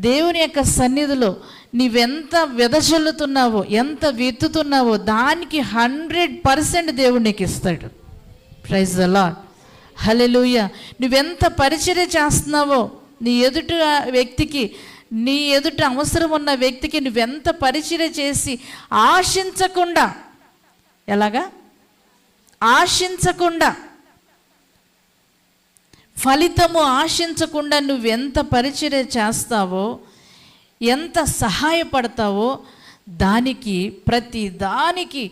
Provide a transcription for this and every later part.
దేవుని యొక్క సన్నిధిలో నీవెంత వెదజల్లుతున్నావో ఎంత విత్తుతున్నావో దానికి హండ్రెడ్ పర్సెంట్ దేవుడు నీకు ఇస్తాడు ప్రైజ్ అలా హలెలుయ నువ్వెంత పరిచర్య చేస్తున్నావో నీ ఎదుట వ్యక్తికి నీ ఎదుట అవసరం ఉన్న వ్యక్తికి నువ్వెంత పరిచర్య చేసి ఆశించకుండా ఎలాగా? ఆశించకుండా ఫలితము ఆశించకుండా నువ్వు ఎంత పరిచర్య చేస్తావో ఎంత సహాయపడతావో దానికి ప్రతి దానికి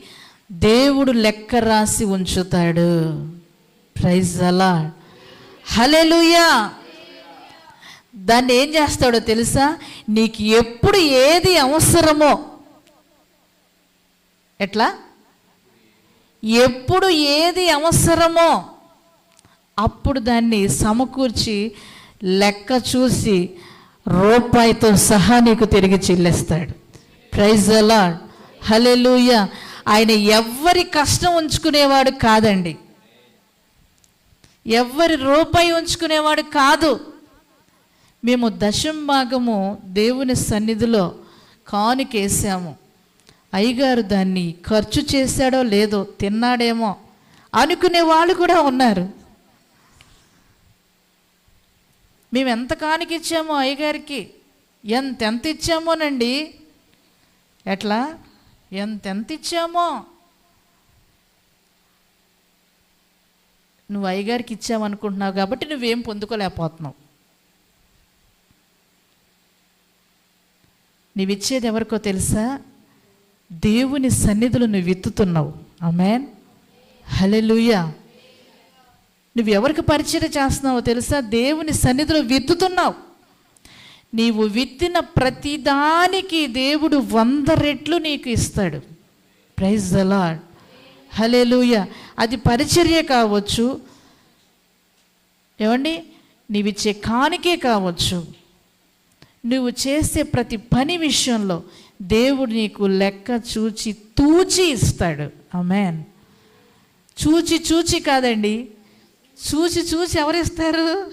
దేవుడు లెక్క రాసి ఉంచుతాడు. ప్రైజ్ అలా హలెలుయా దాన్ని ఏం చేస్తాడో తెలుసా? నీకు ఎప్పుడు ఏది అవసరమో. ఎట్లా? ఎప్పుడు ఏది అవసరమో. అప్పుడు దాన్ని సమకూర్చి లెక్క చూసి రూపాయితో సహా నీకు తిరిగి చెల్లిస్తాడు. ప్రైజ్ అలా హలెలుయ ఆయన ఎవరి కష్టం ఉంచుకునేవాడు కాదండి. ఎవ్వరి రూపాయి ఉంచుకునేవాడు కాదు. మేము దశం భాగము దేవుని సన్నిధిలో కానుకేసాము అయ్యగారు దాన్ని ఖర్చు చేశాడో లేదో తిన్నాడేమో అనుకునే వాళ్ళు కూడా ఉన్నారు. మేము ఎంత కానుకిచ్చామో అయ్యగారికి ఎంత ఎంత ఇచ్చామోనండి ఎట్లా? ఎంత ఎంత ఇచ్చామో నువ్వు అయ్యగారికి ఇచ్చావనుకుంటున్నావు కాబట్టి నువ్వేం పొందుకోలేకపోతున్నావు. నీవు ఇచ్చేది ఎవరికో తెలుసా? దేవుని సన్నిధులు నువ్వు విత్తుతున్నావు ఆమెన్. హలెలుయా నువ్వు ఎవరికి పరిచయం చేస్తున్నావో తెలుసా? దేవుని సన్నిధిలో విత్తుతున్నావు నీవు విత్తిన ప్రతిదానికి దేవుడు వంద రెట్లు నీకు ఇస్తాడు. ప్రైజ్ జెలా హలే లూయ అది పరిచర్య కావచ్చు. ఏమండి? నీవిచ్చే కానికే కావచ్చు. నువ్వు చేసే ప్రతి పని విషయంలో దేవుడు నీకు లెక్క చూచి తూచి ఇస్తాడు. అమెన్ చూచి చూచి కాదండి. చూసి చూసి ఎవరిస్తారు?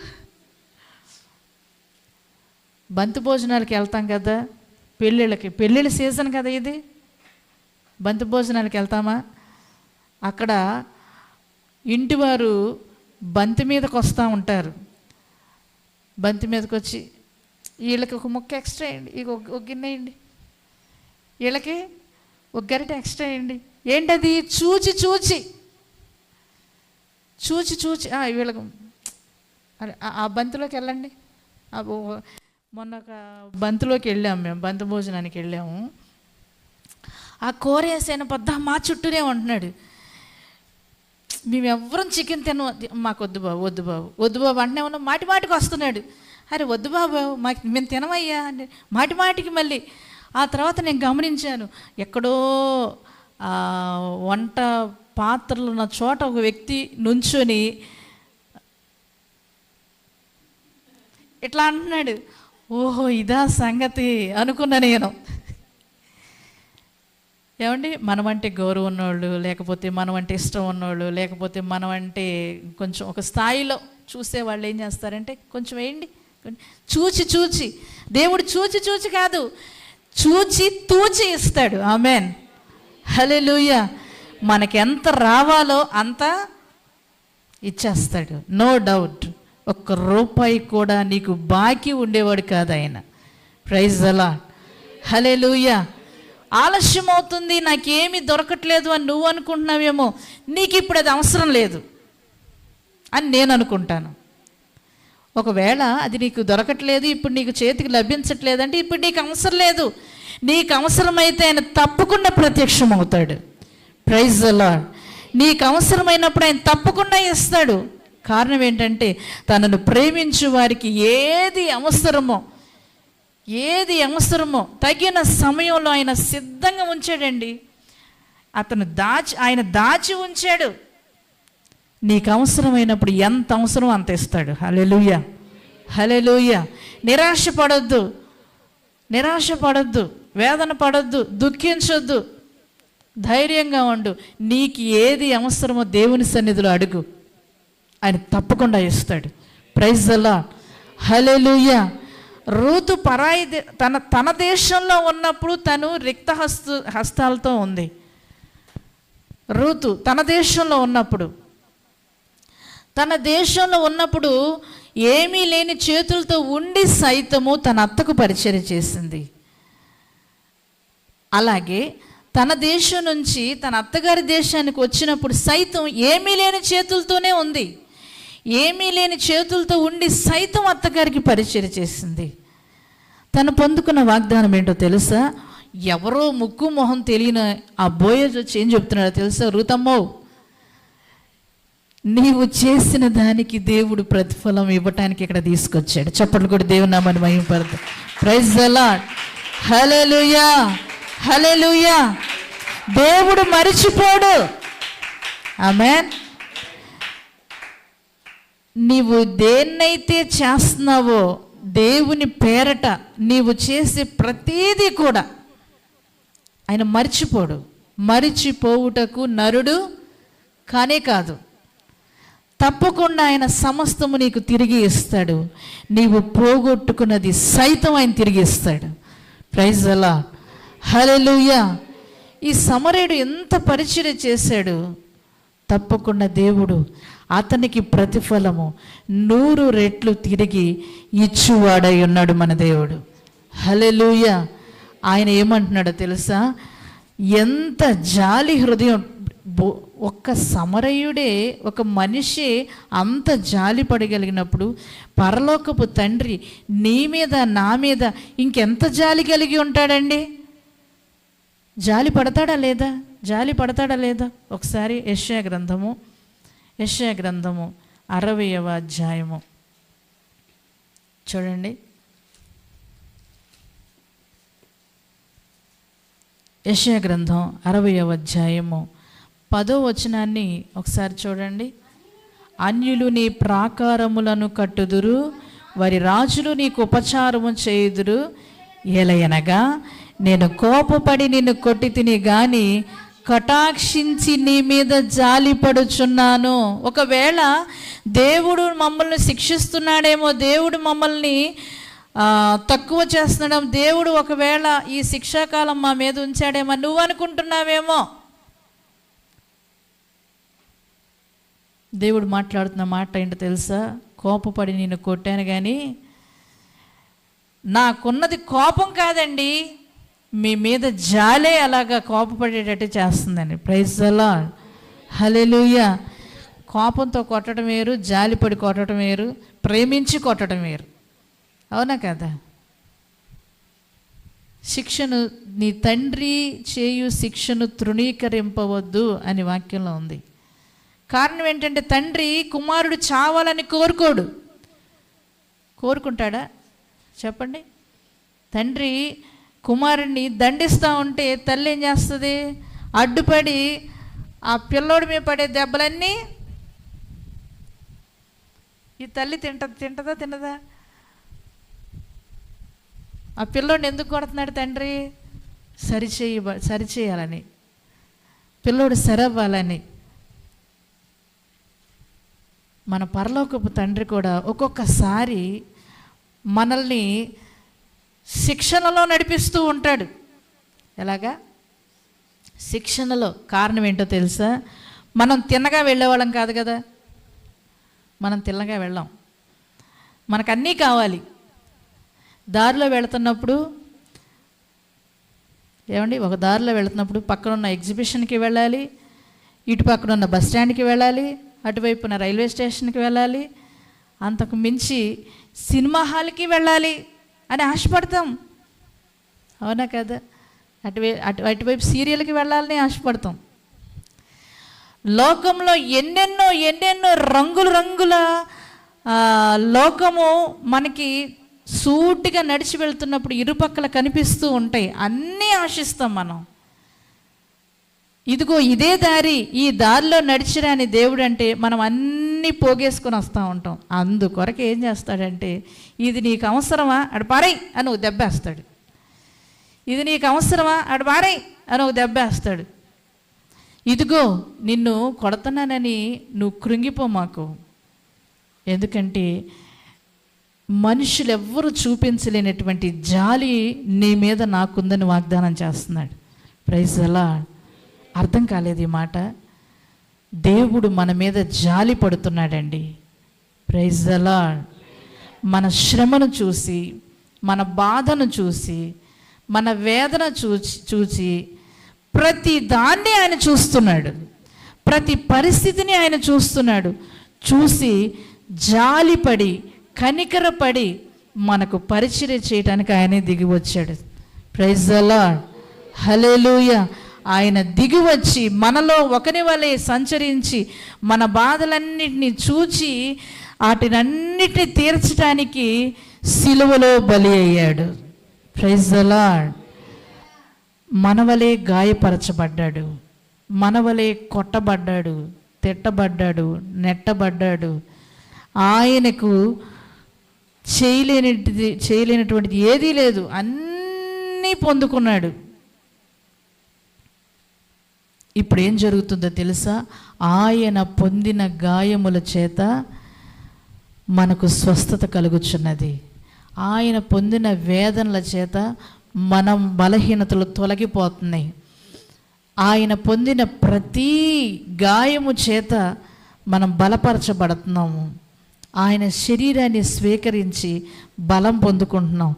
బంతి భోజనాలకి వెళ్తాం కదా పెళ్ళిళ్ళకి. పెళ్ళిళ్ళ సీజన్ కదా ఇది. బంతి భోజనాలకి వెళ్తామా? అక్కడ ఇంటివారు బంతి మీదకి వస్తూ ఉంటారు. బంతి మీదకి వచ్చి వీళ్ళకి ఒక ముక్క ఎక్స్ట్రా వేయండి ఇక ఒక గిన్నె వేయండి. వీళ్ళకి ఒక గరిట ఎక్స్ట్రా వేయండి. ఏంటది? చూచి చూచి. చూచి చూచి వీళ్ళకు అరే ఆ- బంతిలోకి వెళ్ళండి. మొన్న ఒక బంతిలోకి వెళ్ళాము మేము బంతి భోజనానికి వెళ్ళాము. ఆ కూర వేసిన పొద్దు మా చుట్టూనే ఉంటున్నాడు. మేము ఎవ్వరం చికెన్ తిన మాకు వద్దు బాబు వద్దు బాబు వద్దు బాబు అంటే ఉన్నాం. మాటి మాటికి వస్తున్నాడు. అరే వద్దు బాబు మాకు మేము తినమయ్యా అంటే మాటి మాటికి మళ్ళీ. ఆ తర్వాత నేను గమనించాను ఎక్కడో వంట పాత్రలు ఉన్న చోట ఒక వ్యక్తి నుంచొని ఇట్లా అంటున్నాడు ఓహో ఇదా సంగతి అనుకున్నా నేను. ఏమండి? మనం అంటే గౌరవం ఉన్నోళ్ళు లేకపోతే మనం అంటే ఇష్టం ఉన్నోళ్ళు లేకపోతే మనం అంటే కొంచెం ఒక స్థాయిలో చూసే వాళ్ళు ఏం చేస్తారంటే కొంచెం వేయండి చూచి చూచి దేవుడు చూచి చూచి కాదు చూచి తూచి ఇస్తాడు. ఆమెన్. హలే లూయా మనకెంత రావాలో అంత ఇచ్చేస్తాడు. నో డౌట్ ఒక్క రూపాయి కూడా నీకు బాకీ ఉండేవాడు కాదు ఆయన. ప్రైజ్ అలా హలెలూయ ఆలస్యం అవుతుంది నాకేమీ దొరకట్లేదు అని నువ్వు అనుకుంటున్నావేమో నీకు ఇప్పుడు అది అవసరం లేదు అని నేను అనుకుంటాను. ఒకవేళ అది నీకు దొరకట్లేదు ఇప్పుడు నీకు చేతికి లభించట్లేదంటే ఇప్పుడు నీకు అవసరం లేదు. నీకు అవసరమైతే ఆయన తప్పకుండా ప్రత్యక్షం అవుతాడు ప్రైజ్ అలా నీకు అవసరమైనప్పుడు ఆయన తప్పకుండా ఇస్తాడు. కారణం ఏంటంటే తనను ప్రేమించు వారికి ఏది అవసరమో ఏది అవసరమో తగిన సమయంలో ఆయన సిద్ధంగా ఉంచాడండి. అతను దాచి ఆయన దాచి ఉంచాడు. నీకు అవసరమైనప్పుడు ఎంత అవసరం అంత ఇస్తాడు. హలెలుయ హలెలుయ నిరాశ పడొద్దు నిరాశ పడొద్దు వేదన పడొద్దు. దుఃఖించొద్దు. ధైర్యంగా ఉండు. నీకు ఏది అవసరమో దేవుని సన్నిధిలో అడుగు. ఆయన తప్పకుండా ఇస్తాడు. ప్రైజ్ అలా హలెలుయ రూతు పరాయి తన తన దేశంలో ఉన్నప్పుడు తను రిక్తహస్తు హస్తాలతో ఉంది. రూతు తన దేశంలో ఉన్నప్పుడు. తన దేశంలో ఉన్నప్పుడు ఏమీ లేని చేతులతో ఉండి సైతము తన అత్తకు పరిచయం చేసింది. అలాగే తన దేశం నుంచి తన అత్తగారి దేశానికి వచ్చినప్పుడు సైతం ఏమీ లేని చేతులతోనే ఉంది. ఏమీ లేని చేతులతో ఉండి సైతం అత్తగారికి పరిచయం చేసింది. తను పొందుకున్న వాగ్దానం ఏంటో తెలుసా? ఎవరో ముక్కు మొహం తెలియని ఆ బోయజ్ వచ్చి ఏం చెప్తున్నాడో తెలుసా? రుతమ్మో నీవు చేసిన దానికి దేవుడు ప్రతిఫలం ఇవ్వటానికి ఇక్కడ తీసుకొచ్చాడు. చప్పట్లు కూడా దేవుని నామని మహిమపడదు ప్రైజ్ అలాడ్ హలో హల్లెలూయా. దేవుడు మరిచిపోడు. ఆమెన్. నీవు దేన్నైతే చేస్తున్నావో దేవుని పేరట నీవు చేసే ప్రతీదీ కూడా ఆయన మర్చిపోడు. మరిచిపోవుటకు నరుడు కానే కాదు. తప్పకుండా ఆయన సమస్తము నీకు తిరిగి ఇస్తాడు. నీవు పోగొట్టుకున్నది సైతం ఆయన తిరిగి ఇస్తాడు. ప్రైజ్ అలా హలెలుయా ఈ సమరేడు ఎంత పరిచయం చేశాడు? తప్పకుండా దేవుడు అతనికి ప్రతిఫలము. నూరు రెట్లు తిరిగి ఇచ్చువాడై ఉన్నాడు మన దేవుడు. హలెలుయ ఆయన ఏమంటున్నాడో తెలుసా? ఎంత జాలి హృదయం. ఒక్క సమరయుడే ఒక మనిషి అంత జాలి పడగలిగినప్పుడు పరలోకపు తండ్రి నీ మీద నా మీద ఇంకెంత జాలి కలిగి ఉంటాడండి? జాలి పడతాడా లేదా? జాలి పడతాడా లేదా? ఒకసారి యష్యా గ్రంథము యష్యా గ్రంథము అరవయవ అధ్యాయము. చూడండి. యెషయా గ్రంథం అరవయవ అధ్యాయము పదో వచనాన్ని ఒకసారి చూడండి. అన్యులు నీ ప్రాకారములను కట్టుదురు వారి రాజులు నీకు ఉపచారము చేయుదురు ఎలయనగా నేను కోపపడి నిన్ను కొట్టి తిని గాని కటాక్షించి నీ మీద జాలిపడుచున్నాను ఒకవేళ దేవుడు మమ్మల్ని శిక్షిస్తున్నాడేమో దేవుడు మమ్మల్ని తక్కువ చేస్తున్నాడు దేవుడు ఒకవేళ ఈ శిక్షాకాలం మా మీద ఉంచాడేమో నువ్వు అనుకుంటున్నావేమో? దేవుడు మాట్లాడుతున్న మాట ఏంటో తెలుసా? కోపపడి నేను కొట్టాను కానీ నాకున్నది కోపం కాదండి. మీ మీద జాలే అలాగా కోపపడేటట్టు చేస్తుందండి. ప్రైజ్ అలా హలెలుయ కోపంతో కొట్టడం వేరు జాలిపడి కొట్టడం వేరు ప్రేమించి కొట్టడం వేరు. అవునా కదా? శిక్షను నీ తండ్రి చేయు శిక్షను తృణీకరింపవద్దు అని వాక్యంలో ఉంది. కారణం ఏంటంటే తండ్రి కుమారుడు చావాలని కోరుకోడు. కోరుకుంటాడా? చెప్పండి. తండ్రి కుమారుడిని దండిస్తూ ఉంటే తల్లి ఏం చేస్తుంది? అడ్డుపడి ఆ పిల్లోడి మీద పడే దెబ్బలన్నీ ఈ తల్లి తింట తింటదా తినదా? ఆ పిల్లోడిని ఎందుకు కొడుతున్నాడు తండ్రి? సరిచేయ సరిచేయాలని. పిల్లోడు సరవ్వాలని. మన పరలోకపు తండ్రి కూడా ఒక్కొక్కసారి మనల్ని శిక్షణలో నడిపిస్తూ ఉంటాడు. ఎలాగా? శిక్షణలో కారణం ఏంటో తెలుసా? మనం తిన్నగా వెళ్ళేవాళ్ళం కాదు కదా? మనం తిన్నగా వెళ్ళాం. మనకు అన్నీ కావాలి. దారిలో వెళుతున్నప్పుడు ఏమండి? ఒక దారిలో వెళుతున్నప్పుడు పక్కన ఉన్న ఎగ్జిబిషన్కి వెళ్ళాలి ఇటు పక్కన ఉన్న బస్ స్టాండ్కి వెళ్ళాలి అటువైపున రైల్వే స్టేషన్కి వెళ్ళాలి అంతకు మించి సినిమా హాల్కి వెళ్ళాలి. అని ఆశపడతాం. అవునా కదా? అటువై అటు అటువైపు సీరియల్కి వెళ్ళాలని ఆశపడతాం. లోకంలో ఎన్నెన్నో ఎన్నెన్నో రంగుల రంగుల లోకము మనకి సూటిగా నడిచి వెళ్తున్నప్పుడు ఇరుపక్కల కనిపిస్తూ ఉంటాయి. అన్నీ ఆశిస్తాం మనం. ఇదిగో ఇదే దారి ఈ దారిలో నడిచిరాని దేవుడు అంటే మనం అన్నీ పోగేసుకొని వస్తూ ఉంటాం. అందుకొరకు ఏం చేస్తాడంటే ఇది నీకు అవసరమా అడు పారై అని ఒక దెబ్బేస్తాడు ఇది నీకు అవసరమా అడు పారై అని ఒక దెబ్బేస్తాడు ఇదిగో నిన్ను కొడతానని నువ్వు కృంగిపో మాకు. ఎందుకంటే మనుషులు ఎవ్వరూ చూపించలేనటువంటి జాలి నీ మీద నాకుందని వాగ్దానం చేస్తున్నాడు. ప్రైజ్ అలా అర్థం కాలేదు ఈ మాట. దేవుడు మన మీద జాలి పడుతున్నాడండి. ప్రైజ్ అలా మన శ్రమను చూసి మన బాధను చూసి మన వేదన చూచి చూచి ప్రతి దాన్ని ఆయన చూస్తున్నాడు. ప్రతి పరిస్థితిని ఆయన చూస్తున్నాడు. చూసి జాలిపడి కనికరపడి మనకు పరిచర్య చేయడానికి ఆయనే దిగి వచ్చాడు. ప్రైజ్ అలా హలేలుయ ఆయన దిగివచ్చి మనలో ఒకని వలె సంచరించి మన బాధలన్నిటిని చూచి వాటినన్నిటిని తీర్చడానికి సిలువలో బలి అయ్యాడు. ప్రైజ్ అలా మనవలే గాయపరచబడ్డాడు. మనవలే కొట్టబడ్డాడు తిట్టబడ్డాడు నెట్టబడ్డాడు. ఆయనకు చేయలేనిది చేయలేనటువంటిది ఏదీ లేదు. అన్నీ పొందుకున్నాడు. ఇప్పుడు ఏం జరుగుతుందో తెలుసా? ఆయన పొందిన గాయముల చేత మనకు స్వస్థత కలుగుచున్నది. ఆయన పొందిన వేదనల చేత మనం బలహీనతలు తొలగిపోతున్నాయి. ఆయన పొందిన ప్రతి గాయము చేత మనం బలపరచబడుతున్నాము. ఆయన శరీరాన్ని స్వీకరించి బలం పొందుకుంటున్నాం.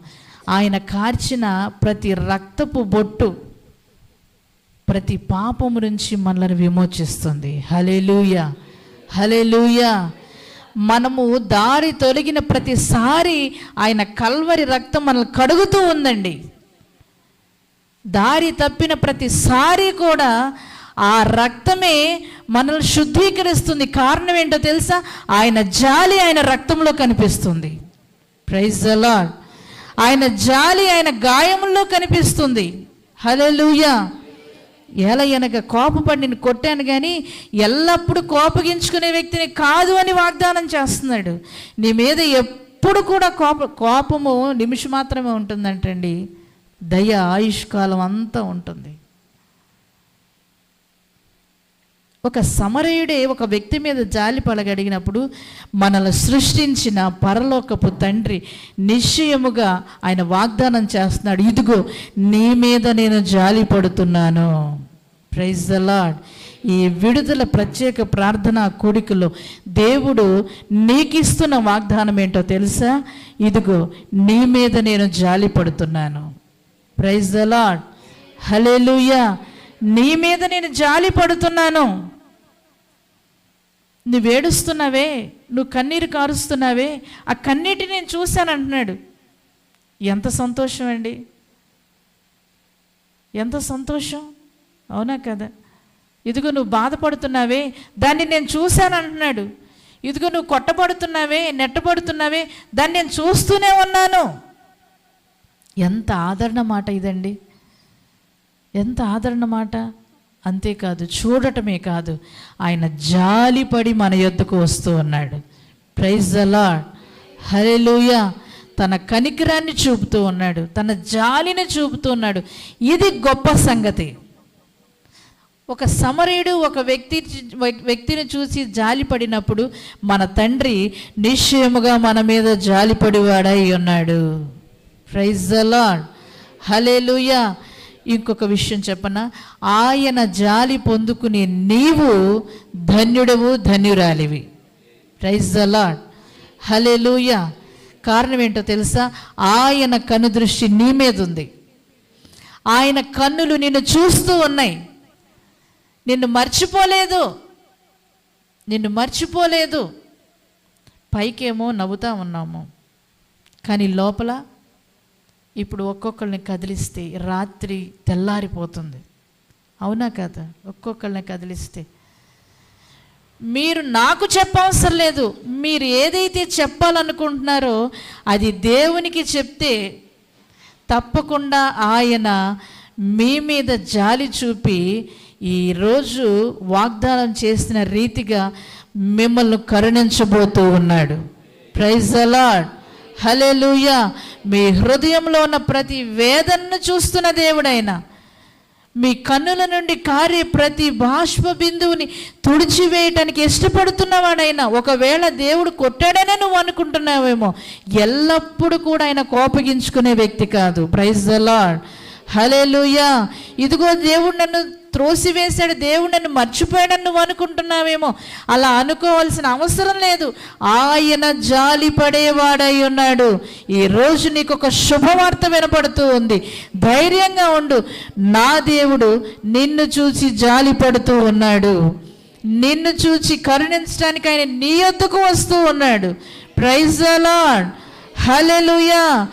ఆయన కార్చిన ప్రతి రక్తపు బొట్టు ప్రతి పాపము నుంచి మనల్ని విమోచిస్తుంది. హలేలుయ హలేలుయ మనము దారి తొలగిన ప్రతిసారి ఆయన కల్వరి రక్తం మనల్ని కడుగుతూ ఉందండి. దారి తప్పిన ప్రతిసారి కూడా ఆ రక్తమే మనల్ని శుద్ధీకరిస్తుంది. కారణం ఏంటో తెలుసా? ఆయన జాలి ఆయన రక్తంలో కనిపిస్తుంది. ప్రైజ్ అలాడ్ ఆయన జాలి ఆయన గాయముల్లో కనిపిస్తుంది. హలలుయా ఎలా ఎనక కోపపడి నేను కొట్టాను కానీ ఎల్లప్పుడూ కోపగించుకునే వ్యక్తిని కాదు అని వాగ్దానం చేస్తున్నాడు. నీ మీద ఎప్పుడు కూడా కోప కోపము నిమిషం మాత్రమే ఉంటుందంటండి. దయ ఆయుష్కాలం అంతా ఉంటుంది. ఒక సమరయుడే ఒక వ్యక్తి మీద జాలి పలగడిగినప్పుడు మనల్ని సృష్టించిన పరలోకపు తండ్రి నిశ్చయముగా ఆయన వాగ్దానం చేస్తున్నాడు. ఇదిగో నీ మీద నేను జాలి పడుతున్నాను. ప్రైజ్ ద లాడ్ ఈ విడుదల ప్రత్యేక ప్రార్థన కూడికలో దేవుడు నీకిస్తున్న వాగ్దానం ఏంటో తెలుసా? ఇదిగో నీ మీద నేను జాలి పడుతున్నాను. ప్రైజ్ ద లాడ్ హలేలుయా నీ మీద నేను జాలి పడుతున్నాను. నువ్వు ఏడుస్తున్నావే? నువ్వు కన్నీరు కారుస్తున్నావే? ఆ కన్నీటి నేను చూశాను అంటున్నాడు. ఎంత సంతోషం అండి ఎంత సంతోషం. అవునా కదా? ఇదిగో నువ్వు బాధపడుతున్నావే దాన్ని నేను చూశాను అంటున్నాడు. ఇదిగో నువ్వు కొట్టబడుతున్నావే నెట్టబడుతున్నావే దాన్ని నేను చూస్తూనే ఉన్నాను. ఎంత ఆదరణ మాట ఇదండి. ఎంత ఆదరణ మాట? అంతేకాదు చూడటమే కాదు ఆయన జాలిపడి మన యొద్దకు వస్తూ ఉన్నాడు. ప్రైజ్ అలా హరేలుయ తన కనికరాన్ని చూపుతూ ఉన్నాడు తన జాలిని చూపుతూ ఉన్నాడు. ఇది గొప్ప సంగతి. ఒక సమరయుడు ఒక వ్యక్తి వ్యక్తిని చూసి జాలిపడినప్పుడు మన తండ్రి నిశ్చయముగా మన మీద జాలిపడివాడై ఉన్నాడు. ప్రైజ్ అలాడ్ హలేలుయా ఇంకొక విషయం చెప్పనా? ఆయన జాలి పొందుకునే నీవు ధన్యుడవు ధన్యురాలివి. ప్రైజ్ అలాడ్ హలేలుయా కారణం ఏంటో తెలుసా? ఆయన కనుదృష్టి నీ మీద ఉంది. ఆయన కన్నులు నిన్ను చూస్తూ ఉన్నాయి. నిన్ను మర్చిపోలేదు. నిన్ను మర్చిపోలేదు. పైకేమో నవ్వుతా ఉన్నాము. కానీ లోపల ఇప్పుడు ఒక్కొక్కరిని కదిలిస్తే రాత్రి తెల్లారిపోతుంది. అవునా కదా? ఒక్కొక్కరిని కదిలిస్తే. మీరు నాకు చెప్పవసరం లేదు. మీరు ఏదైతే చెప్పాలనుకుంటున్నారో అది దేవునికి చెప్తే తప్పకుండా ఆయన మీ మీద జాలి చూపి ఈరోజు వాగ్దానం చేసిన రీతిగా మిమ్మల్ని కరుణించబోతూ ఉన్నాడు. ప్రైజ్ అలాడ్ హలే మీ హృదయంలో ఉన్న ప్రతి వేదనను చూస్తున్న దేవుడైనా మీ కన్నుల నుండి కారే ప్రతి బాష్ప బిందువుని తుడిచివేయటానికి ఇష్టపడుతున్నవాడైనా ఒకవేళ దేవుడు కొట్టాడనే నువ్వు అనుకుంటున్నావేమో ఎల్లప్పుడూ కూడా ఆయన కోపగించుకునే వ్యక్తి కాదు. ప్రైజ్ ద లాడ్ హలేలుయా ఇదిగో దేవుడు నన్ను త్రోసివేశాడు దేవుడు నన్ను మర్చిపోయాడని నువ్వు అనుకుంటున్నావేమో. అలా అనుకోవాల్సిన అవసరం లేదు. ఆయన జాలి పడేవాడై ఉన్నాడు. ఈరోజు నీకు ఒక శుభవార్త వినపడుతూ ఉంది. ధైర్యంగా ఉండు. నా దేవుడు నిన్ను చూసి జాలి పడుతూ ఉన్నాడు. నిన్ను చూచి కరుణించడానికి ఆయన నీ ఎత్తుకు వస్తూ ఉన్నాడు. ప్రైజ్ అలాడ్ హలెలుయా